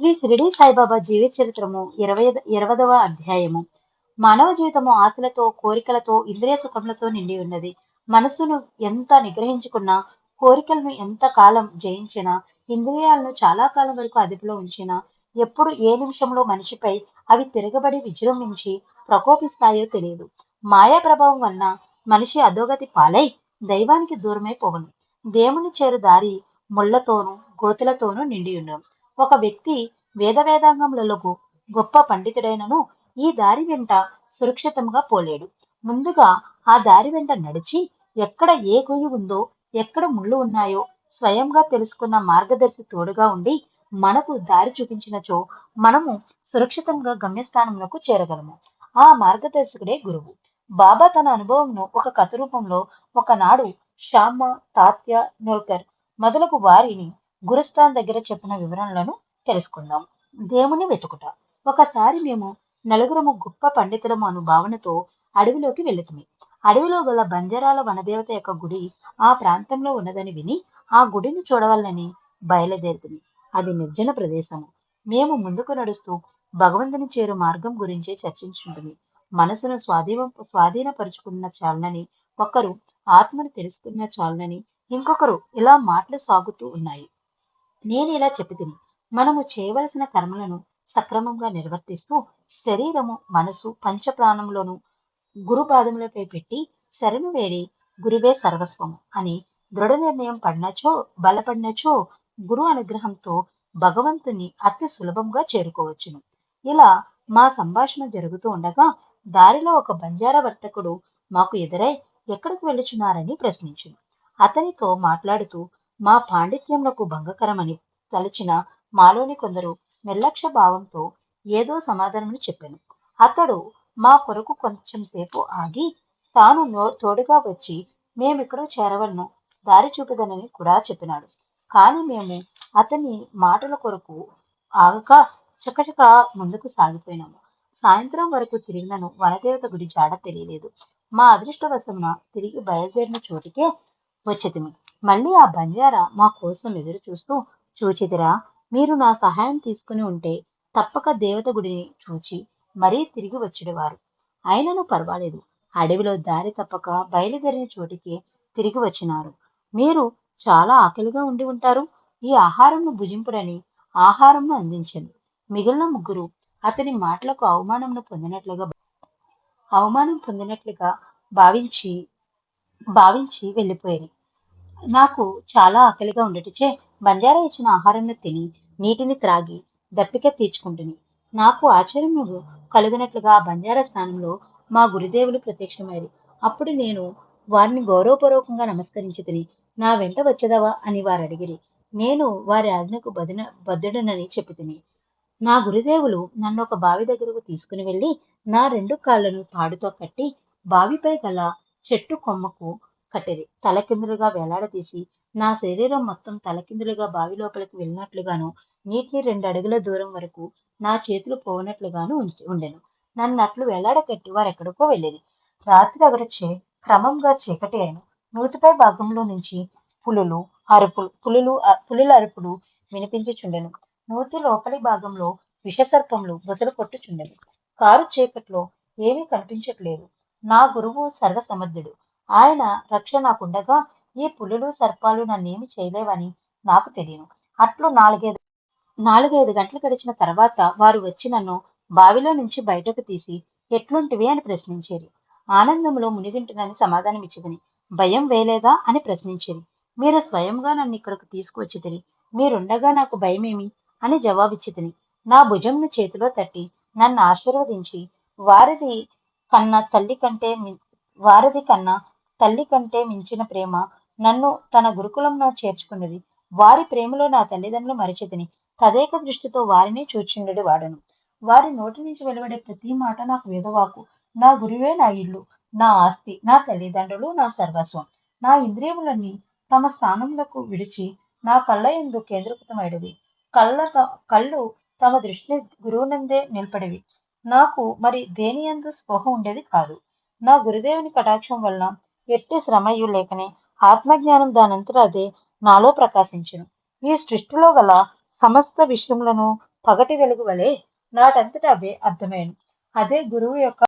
శ్రీ షిరిడి సాయిబాబా జీవిత చరిత్రము ఇరవై ఇరవదవ అధ్యాయము. మానవ జీవితము ఆశలతో కోరికలతో ఇంద్రియ సుఖములతో నిండి ఉన్నది. మనసును ఎంత నిగ్రహించుకున్నా కోరికలను ఎంత కాలం జయించినా ఇంద్రియాలను చాలా కాలం వరకు అదుపులో ఉంచినా ఎప్పుడు ఏ నిమిషంలో మనిషిపై అవి తిరగబడి విజృంభించి ప్రకోపిస్తాయో తెలియదు. మాయా ప్రభావం వలన మనిషి అధోగతి పాలై దైవానికి దూరమై పోవను. దేవుని చేరు దారి ముళ్ళతోనూ గోతులతోనూ నిండి ఉన్నాం. ఒక వ్యక్తి వేదవేదాంగములలో గొప్ప పండితుడైనను ఈ దారి వెంట సురక్షితంగా పోలేడు. ముందుగా ఆ దారి వెంట నడిచి ఎక్కడ ఏ గుయ్యి ఉందో ఎక్కడ ముళ్ళు ఉన్నాయో స్వయంగా తెలుసుకున్న మార్గదర్శి తోడుగా ఉండి మనకు దారి చూపించినచో మనము సురక్షితంగా గమ్యస్థానములకు చేరగలము. ఆ మార్గదర్శకుడే గురువు. బాబా తన అనుభవంను ఒక కథ రూపంలో ఒకనాడు శ్యామ తాత్య నోల్కర్ మొదలగు వారిని గురుస్థాన్ దగ్గర చెప్పిన వివరణలను తెలుసుకుందాం. దేవుని వెతుకుట. ఒకసారి మేము నలుగురము గొప్ప పండితులము అను భావనతో అడవిలోకి వెళుతుంది అడవిలో గల బంజరాల వనదేవత యొక్క గుడి ఆ ప్రాంతంలో ఉన్నదని విని ఆ గుడిని చూడవాలని బయలుదేరుతుంది అది నిర్జన ప్రదేశము. మేము ముందుకు నడుస్తూ భగవంతుని చేరు మార్గం గురించి చర్చించుంటుంది మనసును స్వాధీన స్వాధీనపరుచుకున్న చాలనని ఒకరు ఆత్మను తెలుసుకున్న చాలనని ఇంకొకరు ఇలా మాటలు సాగుతూ ఉన్నాయి. నేను ఇలా చెప్పి తిని మనము చేయవలసిన కర్మలను సక్రమంగా నిర్వర్తిస్తూ శరీరము మనసు పంచప్రాణంలోను గురు పాదములపై పెట్టి శరణు వేడి గురువే సర్వస్వము అని దృఢ నిర్ణయం పడినచో బలపడినచో గురు అనుగ్రహంతో భగవంతుని అతి సులభంగా చేరుకోవచ్చును. ఇలా మా సంభాషణ జరుగుతూ ఉండగా దారిలో ఒక బంజారా వర్తకుడు మాకు ఎదురై ఎక్కడికి వెళ్ళుచున్నారని ప్రశ్నించింది అతనితో మాట్లాడుతూ మా పాండిత్యములకు భంగకరమని తలచిన మాలోని కొందరు నిర్లక్ష్య భావంతో ఏదో సమాధానమని చెప్పాను. అతడు మా కొరకు కొంచెం సేపు ఆగి తాను తోడుగా వచ్చి మేమిక్కడో చేరవలను దారి చూపదనని కూడా చెప్పినాడు. కానీ మేము అతని మాటల కొరకు ఆగక చకచక ముందుకు సాగిపోయినాము. సాయంత్రం వరకు తిరిగినను వనదేవత గుడి జాడ తెలియలేదు. మా అదృష్టవశమున తిరిగి బయలుదేరిన చోటికే వచ్చేదిమి మళ్ళీ ఆ బంజారా మా కోసం ఎదురు చూస్తూ చూచిదిరా మీరు నా సహాయం తీసుకుని ఉంటే తప్పక దేవత గుడిని చూచి మరీ తిరిగి వచ్చేవారు. అయినను పర్వాలేదు. అడవిలో దారి తప్పక బయలుదేరిన చోటికి తిరిగి వచ్చినారు. మీరు చాలా ఆకలిగా ఉండి ఉంటారు. ఈ ఆహారంను భుజింపుడని ఆహారంను అందించను. మిగిలిన ముగ్గురు అతని మాటలకు అవమానంను పొందినట్లుగా అవమానం పొందినట్లుగా భావించి భావించి వెళ్ళిపోయారు. నాకు చాలా ఆకలిగా ఉండటచే బంజారా ఇచ్చిన ఆహారంను తిని నీటిని త్రాగి దప్పిక తీర్చుకుంటుని. నాకు ఆశ్చర్యము కలుగునట్లుగా బంజారా స్థానంలో మా గురుదేవులు ప్రత్యక్షమయ్యారు. అప్పుడు నేను వారిని గౌరవపూర్వకంగా నమస్కరించి తిని నా వెంట వచ్చేదవా అని వారు అడిగిరి. నేను వారి ఆజ్ఞకు బదిన బద్దుడనని చెప్పి తిని నా గురుదేవులు నన్ను ఒక బావి దగ్గరకు తీసుకుని వెళ్ళి నా రెండు కాళ్ళను తాడుతో కట్టి బావిపై గల చెట్టు కొమ్మకు కట్టిరి తలకిందులుగా వేలాడదీసి నా శరీరం మొత్తం తలకిందులుగా బావి లోపలికి వెళ్ళినట్లుగాను నీటిని రెండు అడుగుల దూరం వరకు నా చేతులు పోనట్లుగాను ఉంచి ఉండెను. నన్ను అట్లు వేలాడకట్టి వారు ఎక్కడికో వెళ్ళేది. రాత్రి అగరొచ్చే క్రమంగా చీకటి అయిన. నూతిపై భాగంలో నుంచి పులులు అరుపులు పులులు పులుల అరుపులు వినిపించుచుండెను. నూతి లోపలి భాగంలో విషసర్పములు బుసలు కొట్టుచుండెను. కారు చీకట్లో ఏమీ కనిపించట్లేదు. నా గురువు సర్వసమర్థుడు. ఆయన రక్ష నాకుండగా ఈ పులులు సర్పాలు నన్నేమి చేయలేవని నాకు తెలియను. అట్లు నాలుగైదు నాలుగైదు గంటలు గడిచిన తర్వాత వారు వచ్చి నన్ను బావిలో నుంచి బయటకు తీసి ఎట్లుంటివి అని ప్రశ్నించేది ఆనందంలో మునిగింటునని సమాధానం ఇచ్చిదని భయం వేలేదా అని ప్రశ్నించేది మీరు స్వయంగా నన్ను ఇక్కడికి తీసుకువచ్చితిరి మీరుండగా నాకు భయమేమి అని జవాబిచ్చితిని నా భుజంను చేతిలో తట్టి నన్ను ఆశీర్వదించి వారిది కన్నా తల్లి కంటే వారిది కన్నా తల్లి కంటే మించిన ప్రేమ నన్ను తన గురుకులంలో చేర్చుకున్నది. వారి ప్రేమలో నా తల్లిదండ్రులు మరిచితిని. తదేక దృష్టితో వారిని చూచుండడి వాడను. వారి నోటి నుంచి వెలువడే ప్రతి మాట నాకు వేదవాకు. నా గురువే నా ఇల్లు నా ఆస్తి నా తల్లిదండ్రులు నా సర్వస్వం. నా ఇంద్రియములన్నీ తమ స్థానములకు విడిచి నా కళ్ళ ఎందు కేంద్రీకృతమైనవి. కళ్ళ కళ్ళు తమ దృష్టిని గురువునందే నిలపడివి. నాకు మరి దేని ఎందు స్పృహ ఉండేది కాదు. నా గురుదేవుని కటాక్షం వలన ఎట్టి శ్రమయు లేకనే ఆత్మజ్ఞానం దానంతట అదే నాలో ప్రకాశించును. ఈ సృష్టిలో గల సమస్త విషయములను పగటి వెలుగు వలె నాటంతట అవే అర్థమయ్యను. అదే గురువు యొక్క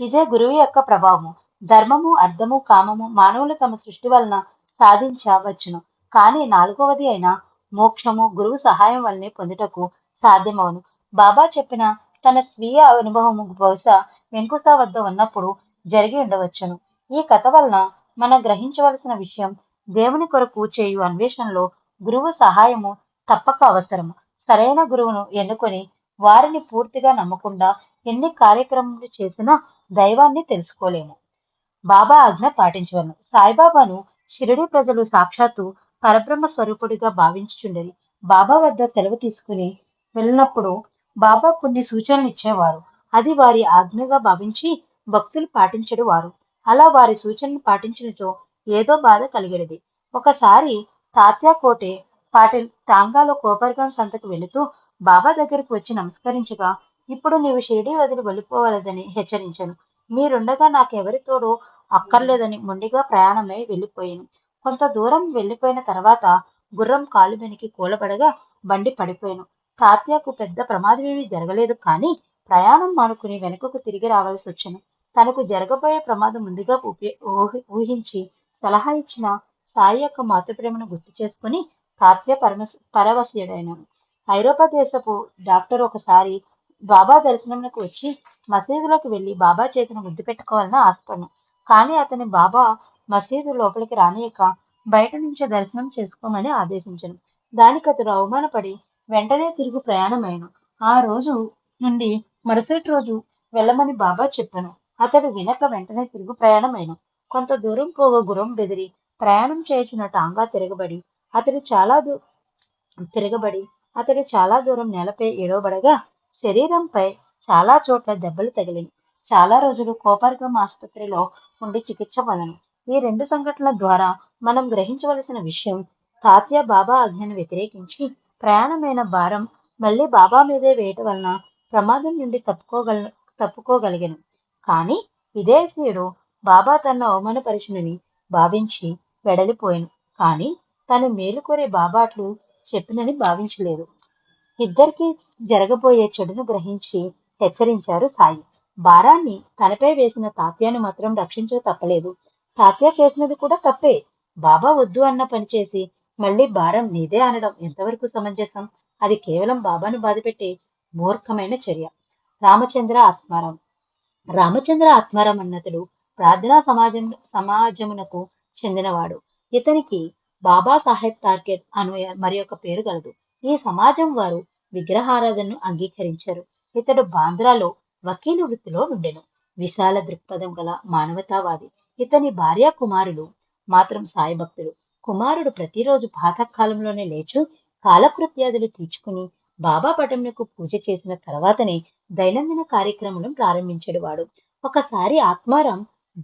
ఇదే గురువు యొక్క ప్రభావము. ధర్మము అర్థము కామము మానవులు తమ సృష్టి వలన సాధించవచ్చును. కానీ నాలుగవది అయిన మోక్షము గురువు సహాయం వల్లనే పొందుటకు సాధ్యమవును. బాబా చెప్పిన తన స్వీయ అనుభవము బహుశా వెంకుస వద్ద ఉన్నప్పుడు జరిగి ఉండవచ్చును. ఈ కథ వలన మనం గ్రహించవలసిన విషయం దేవుని కొరకు చేయు అన్వేషణలో గురువు సహాయము తప్పక అవసరము సరైన గురువును ఎన్నుకొని వారిని పూర్తిగా నమ్మకుండా ఎన్ని కార్యక్రమాలు చేసినా దైవాన్ని తెలుసుకోలేము. బాబా ఆజ్ఞ పాటించవలను. సాయిబాబాను షిరిడి ప్రజలు సాక్షాత్తు పరబ్రహ్మ స్వరూపుడిగా భావించుచుండేది. బాబా వద్ద సెలవు తీసుకుని వెళ్ళినప్పుడు బాబా కొన్ని సూచనలు ఇచ్చేవారు. అది వారి ఆజ్ఞగా భావించి భక్తులు పాటించడు వారు అలా వారి సూచనలు పాటించినచో ఏదో బాధ కలిగేది. ఒకసారి తాత్యా కోటే పాటిల్ టాంగాలో కోపర్గాం సంతకు వెళుతూ బాబా దగ్గరికి వచ్చి నమస్కరించగా ఇప్పుడు నీవు షిరిడి వదిలి వెళ్ళిపోవలదని హెచ్చరించాను. మీరుండగా నాకెవరితోడూ అక్కర్లేదని ముండిగా ప్రయాణమై వెళ్ళిపోయాను. కొంత దూరం వెళ్ళిపోయిన తర్వాత గుర్రం కాలు వెనికి కూలబడగా బండి పడిపోయాను. తాత్యాకు పెద్ద ప్రమాదమేమీ జరగలేదు కానీ ప్రయాణం మానుకుని వెనుకకు తిరిగి రావాల్సి వచ్చాను తనకు జరగబోయే ప్రమాదం ముందుగా ఊహి- ఊహించి సలహా ఇచ్చిన సాయి యొక్క మాతృప్రేమను గుర్తు చేసుకుని తాత్య పరమశ పరవశుడైనాను ఐరోపా దేశపు డాక్టర్ ఒకసారి బాబా దర్శనంకు వచ్చి మసీదులోకి వెళ్ళి బాబా చేతిని ముద్దు పెట్టుకోవాలని ఆశపడ్డాను కానీ అతని బాబా మసీదు లోపలికి రానియక బయట నుంచే దర్శనం చేసుకోమని ఆదేశించాను దానికి అతడు అవమానపడి వెంటనే తిరుగు ప్రయాణమైన ఆ రోజు నుండి మరుసటి రోజు వెళ్ళమని బాబా చెప్పాను. అతడు వినక వెంటనే తిరుగు ప్రయాణమైన. కొంత దూరం పోగా గుర్రం బెదిరి ప్రయాణం చేయుచున్న టాంగా తిరగబడి అతడు చాలా దూ తిరగబడి అతడు చాలా దూరం నేలపై ఏడవబడగా శరీరంపై చాలా చోట్ల దెబ్బలు తగిలింది చాలా రోజులు కోపర్గం ఆసుపత్రిలో ఉండి చికిత్స పొందను. ఈ రెండు సంఘటనల ద్వారా మనం గ్రహించవలసిన విషయం తాత్య బాబా ఆజ్ఞను వ్యతిరేకించి ప్రయాణమైన భారం మళ్ళీ బాబా మీదే వేయటం వలన ప్రమాదం నుండి తప్పుకోగల తప్పుకోగలిగాను. కానీ విదేశీయుడు బాబా తన అవమానపరిచినని భావించి వెడలిపోయాను. కానీ తను మేలు కోరే బాబాట్లు చెప్పినని భావించలేదు. ఇద్దరికి జరగబోయే చెడును గ్రహించి హెచ్చరించారు సాయి. భారాన్ని తనపై వేసిన తాత్యాను మాత్రం రక్షించక తప్పలేదు. తాత్య చేసినది కూడా తప్పే. బాబా వద్దు అన్న పని చేసి మళ్ళీ భారం నీదే అనడం ఎంతవరకు సమంజసం? అది కేవలం బాబాను బాధపెట్టే మూర్ఖమైన చర్య. రామచంద్ర ఆత్మారాం రామచంద్ర ఆత్మారాం అన్నతడు ప్రార్థనా సమాజం సమాజమునకు చెందినవాడు. ఇతనికి బాబా సాహెబ్ టార్గెట్ అను మరి యొక్క పేరు గలదు ఈ సమాజం వారు విగ్రహారాధనను అంగీకరించారు. ఇతడు బాంద్రాలో వకీలు వృత్తిలో ఉండెను. విశాల దృక్పథం గల మానవతావాది. ఇతని భార్య కుమారులు మాత్రం సాయి భక్తులు కుమారుడు ప్రతిరోజు పాతకాలంలోనే లేచు కాలకృత్యాదులు తీర్చుకుని బాబా పటంకు పూజ చేసిన తర్వాతనే దైనందిన కార్యక్రమం ప్రారంభించాడు వాడు. ఒకసారి ఆత్మారాం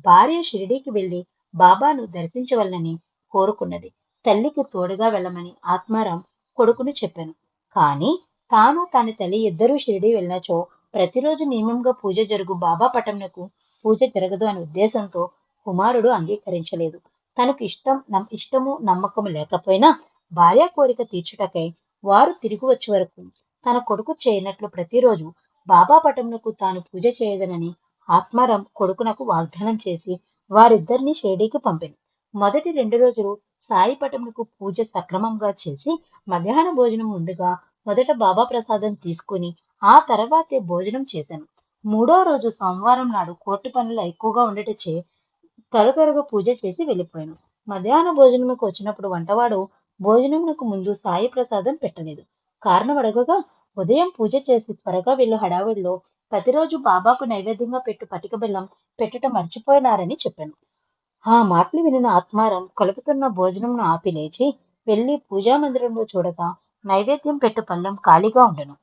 భార్య షిరిడీకి వెళ్ళి బాబాను దర్శించవలనని కోరుకున్నది. తల్లికి తోడుగా వెళ్ళమని ఆత్మారాం కొడుకును చెప్పాను. కానీ తాను తన తల్లి ఇద్దరూ షిరిడి వెళ్ళినచో ప్రతిరోజు నియమంగా పూజ జరుగు బాబా పటంనకు పూజ జరగదు అనే ఉద్దేశంతో కుమారుడు అంగీకరించలేదు. తనకు ఇష్టం ఇష్టము నమ్మకము లేకపోయినా భార్య కోరిక తీర్చుటకై వారు తిరిగి వచ్చే వరకు తన కొడుకు చేయనట్లు ప్రతిరోజు బాబా పటంనకు తాను పూజ చేయదనని ఆత్మారాం కొడుకునకు వాగ్దానం చేసి వారిద్దరిని షిరిడీకి పంపింది మొదటి రెండు రోజులు సాయి పటంకు పూజ సక్రమంగా చేసి మధ్యాహ్న భోజనం ముందుగా మొదట బాబా ప్రసాదం తీసుకుని ఆ తర్వాతే భోజనం చేశాను. మూడో రోజు సోమవారం నాడు కోర్టు పనులు ఎక్కువగా ఉండటచే త్వర త్వరగా పూజ చేసి వెళ్ళిపోయాను. మధ్యాహ్న భోజనంకి వచ్చినప్పుడు వంటవాడు భోజనమునకు ముందు సాయి ప్రసాదం పెట్టలేదు. కారణం అడగగా ఉదయం పూజ చేసి త్వరగా వెళ్ళు హడావిడిలో ప్రతిరోజు బాబాకు నైవేద్యంగా పెట్టు పటిక బెల్లం పెట్టుట మర్చిపోయినారని చెప్పాను. ఆ మాటలు వినిన ఆత్మారం కలుపుతున్న భోజనంను ఆపి లేచి వెళ్ళి పూజా మందిరంలో చూడగా నైవేద్యం పెట్టు పళ్ళెం ఖాళీగా ఉండను.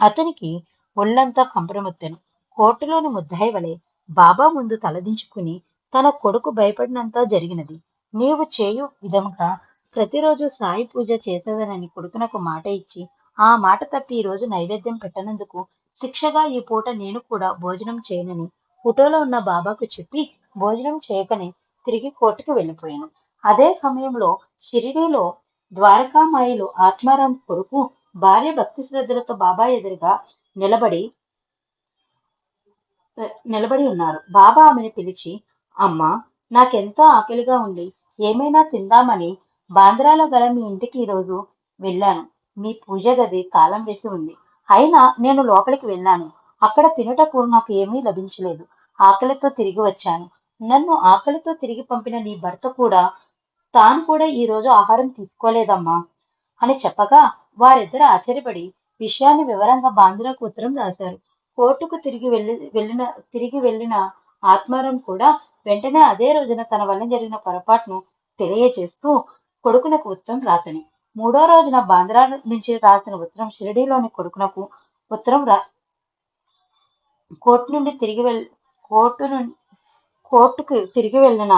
అతనికి ఒళ్ళంతా కంపరమొత్తాను కోర్టులోని ముద్దాయి వలె బాబా ముందు తలదించుకుని తన కొడుకు భయపడినంత జరిగినది. నీవు చేయు విధముగా ప్రతిరోజు సాయి పూజ చేసేదనని కొడుకునకు మాట ఇచ్చి ఆ మాట తప్పి ఈ రోజు నైవేద్యం పెట్టనందుకు శిక్షగా ఈ పూట నేను కూడా భోజనం చేయనని ఫోటోలో ఉన్న బాబాకు చెప్పి భోజనం చేయకనే తిరిగి కోర్టుకు వెళ్ళిపోయాను. అదే సమయంలో షిరిడీలో ద్వారకామాయిలు ఆత్మారాం కొడుకు భార్య భక్తి శ్రద్ధలతో బాబా ఎదురుగా నిలబడి నిలబడి ఉన్నారు. బాబా ఆమెను పిలిచి అమ్మా నాకెంతో ఆకలిగా ఉండి ఏమైనా తిందామని బాంద్రాలో గల మీ ఇంటికి ఈరోజు వెళ్ళాను. మీ పూజ గది కాలం వేసి ఉంది. అయినా నేను లోపలికి వెళ్ళాను. అక్కడ తినుటకు నాకు ఏమీ లభించలేదు. ఆకలితో తిరిగి వచ్చాను. నన్ను ఆకలితో తిరిగి పంపిన నీ భర్త కూడా తాను కూడా ఈ రోజు ఆహారం తీసుకోలేదమ్మా అని చెప్పగా వారిద్దరు ఆశ్చర్యపడి విషయాన్ని వివరంగా బాంద్రాకు ఉత్తరం రాశారు. కోర్టుకు తిరిగి వెళ్ళి వెళ్ళిన తిరిగి వెళ్ళిన ఆత్మారం కూడా వెంటనే అదే రోజున తన వల్ల జరిగిన పొరపాటును తెలియజేస్తూ కొడుకునకు ఉత్తరం రాసని. మూడో రోజున బాంద్రా నుంచి రాసిన ఉత్తరం షిరిడీలోని కొడుకునకు ఉత్తరం రా కోర్టు నుండి తిరిగి వెళ్ కోర్టు నుండి కోర్టుకు తిరిగి వెళ్ళిన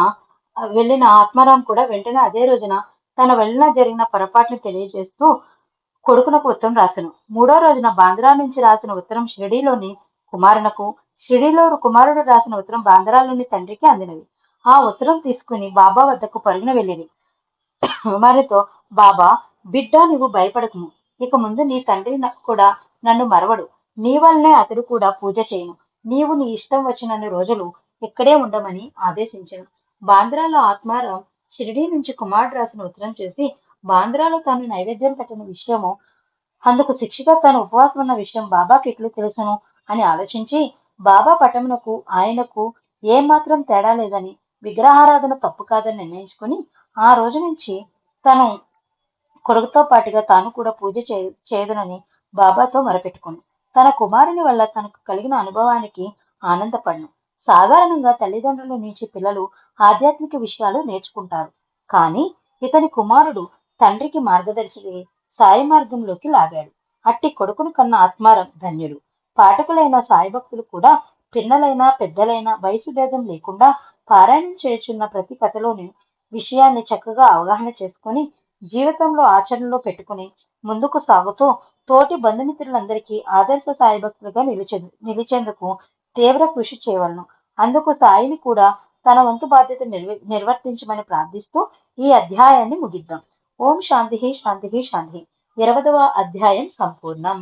వెళ్ళిన ఆత్మారాం కూడా వెంటనే అదే రోజున తన వలన జరిగిన పొరపాటును తెలియజేస్తూ కొడుకునకు ఉత్తరం రాసను. మూడో రోజున బాంద్రా నుంచి రాసిన ఉత్తరం షిరిడీలోని కుమారునకు షిరిడీలో కుమారుడు రాసిన ఉత్తరం బాంద్రాలోని తండ్రికి అందినది. ఆ ఉత్తరం తీసుకుని బాబా వద్దకు పరుగున వెళ్ళింది. కుమారుతో బాబా బిడ్డ నువ్వు భయపడకుము ఇక ముందు నీ తండ్రి కూడా నన్ను మరవడు. నీ వల్లనే అతడు కూడా పూజ చేయను. నీవు నీ ఇష్టం వచ్చినన్ని రోజులు ఇక్కడే ఉండమని ఆదేశించాను. బాంద్రాలో ఆత్మారాం షిరిడీ నుంచి కుమారుడు రాసిన ఉత్తరం చేసి బాంద్రాలో తాను నైవేద్యం పెట్టిన విషయము అందుకు శిక్షగా తాను ఉపవాసం ఉన్న విషయం బాబాకి ఎట్లు తెలుసును? అని ఆలోచించి బాబా పటమునకు ఆయనకు ఏమాత్రం తేడా లేదని విగ్రహారాధన తప్పు కాదని నిర్ణయించుకుని ఆ రోజు నుంచి తను కొడుకుతో పాటుగా తాను కూడా పూజ చే- చేయదునని బాబాతో మొరపెట్టుకుంది. తన కుమారుని వల్ల తనకు కలిగిన అనుభవానికి ఆనందపడను. సాధారణంగా తల్లిదండ్రుల నుంచి పిల్లలు ఆధ్యాత్మిక విషయాలు నేర్చుకుంటారు. కానీ ఇతని కుమారుడు తండ్రికి మార్గదర్శి సాయి మార్గంలోకి లాగాడు. అట్టి కొడుకును కన్న ఆత్మారం ధన్యుడు పాఠకులైన సాయి భక్తులు కూడా పిన్నలైనా పెద్దలైనా వయసు భేదం లేకుండా పారాయణం చేయుచున్న ప్రతి కథలోని విషయాన్ని చక్కగా అవగాహన చేసుకొని జీవితంలో ఆచరణలో పెట్టుకుని ముందుకు సాగుతూ తోటి బంధుమిత్రులందరికీ ఆదర్శ సాయి భక్తులుగా నిలిచే నిలిచేందుకు తీవ్ర కృషి చేయవలను. అందుకు సాయిని కూడా తన వంతు బాధ్యత నిర్వ నిర్వర్తించమని ప్రార్థిస్తూ ఈ అధ్యాయాన్ని ముగిద్దాం. ఓం శాంతి శాంతి శాంతి. ఇరవదవ అధ్యాయం సంపూర్ణం.